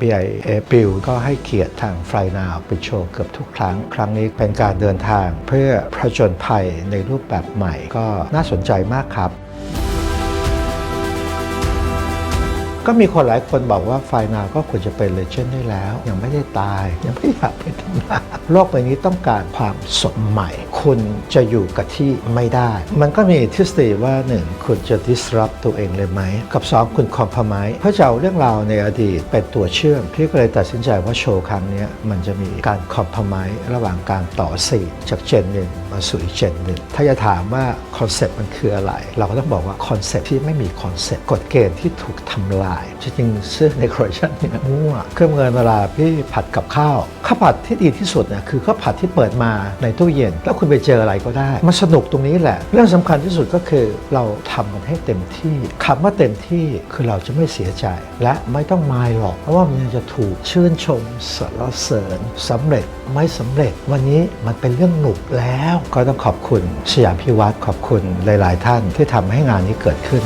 BIA บิลก็ให้เกียรติทางไฟนาวไปโชว์เกือบทุกครั้ง ครั้งนี้เป็นการเดินทางเพื่อผจญภัยในรูปแบบใหม่ก็น่าสนใจมากครับ ก็มีคนหลายคนบอกว่าไฟนาก็ควรจะเป็นเลเจนด์ได้แล้ว ยังไม่ได้ตาย ยังไม่อยากเป็นตำนานโลกใบนี้ต้องการความสดใหม่ คุณจะอยู่กับที่ไม่ได้ มันก็มีทฤษฎีว่า 1 คุณจะ disrupt ตัวเองเลยไหม กับ 2 คุณ compromise เพื่อจะเอาเรื่องราวในอดีตเป็นตัวเชื่อมพี่ก็เลยตัดสินใจว่าโชว์ครั้งนี้มันจะมีการ compromise ระหว่างการต่อสีจากเจนหนึ่งมาสู่อีกเจนหนึ่งถ้าจะถามว่า คอนเซ็ปต์มันคืออะไร เราก็ต้องบอกว่าคอนเซ็ปต์ที่ไม่มีคอนเซ็ปต์กฎเกณฑ์ที่ถูกทำลาย จริงๆซื้อในครัวชันเนี่ยมั่วเครื่องเงินเวลาพี่ผัดกับข้าวข้าวผัดที่ดีที่สุดเนี่ยคือข้าวผัดที่เปิดมาในตู้เย็น แล้วคุณไปเจออะไรก็ได้ มันสนุกตรงนี้แหละ เรื่องสำคัญที่สุดก็คือเราทำมันให้เต็มที่คำว่าเต็มที่คือเราจะไม่เสียใจ และไม่ต้องมายหรอกเพราะว่ามันจะถูกชื่นชมสรรเสริญสำเร็จไม่สำเร็จ วันนี้มันเป็นเรื่องหนุกแล้วก็ต้องขอบคุณสยามพิวัตรขอบคุณคุณหลาย ๆ ท่านที่ทำให้งานนี้เกิดขึ้น